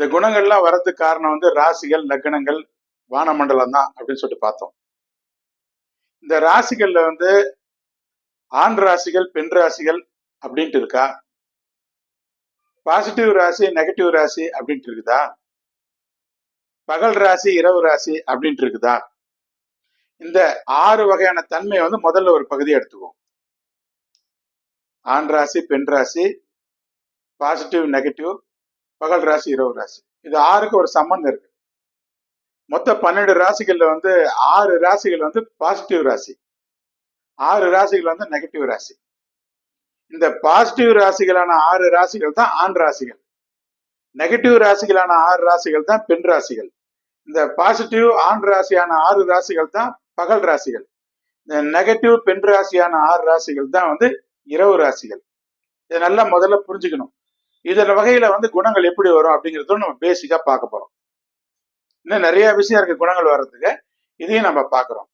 இந்த குணங்கள்லாம் வர்றதுக்கு காரணம் வந்து ராசிகள் லக்னங்கள் வானமண்டலம் தான் அப்படின்னு சொல்லிட்டு பார்த்தோம். இந்த ராசிகள்ல வந்து ஆண் ராசிகள் பெண் ராசிகள் அப்படின்ட்டு இருக்கா? பாசிட்டிவ் ராசி நெகட்டிவ் ராசி அப்படின்ட்டு இருக்குதா? பகல் ராசி இரவு ராசி அப்படின்ட்டு இருக்குதா? இந்த ஆறு வகையான தன்மையை வந்து முதல்ல ஒரு பகுதியை எடுத்துக்குவோம். ஆண் ராசி பெண் ராசி பாசிட்டிவ் நெகட்டிவ் பகல் ராசி இரவு ராசி. இது ஆறுக்கு ஒரு சம்பந்தம் இருக்கு. மொத்த பன்னெண்டு ராசிகள்ல வந்து ஆறு ராசிகள் வந்து பாசிட்டிவ் ராசி. ஆறு ராசிகள் வந்து நெகட்டிவ் ராசி. இந்த பாசிட்டிவ் ராசிகளான ஆறு ராசிகள் தான் ஆண் ராசிகள். நெகட்டிவ் ராசிகளான ஆறு ராசிகள் தான் பெண் ராசிகள். இந்த பாசிட்டிவ் ஆண் ராசியான ஆறு ராசிகள் தான் பகல் ராசிகள். இந்த நெகட்டிவ் பெண் ராசியான ஆறு ராசிகள் தான் வந்து இரவு ராசிகள். இதை நல்லா முதல்ல புரிஞ்சுக்கணும். இதில் வகையில வந்து குணங்கள் எப்படி வரும் அப்படிங்கிறதும் நம்ம பேசிக்கா பார்க்க போறோம். இன்னும் நிறைய விஷயம் இருக்கு குணங்கள் வர்றதுக்கு. இதையும் நம்ம பார்க்குறோம்.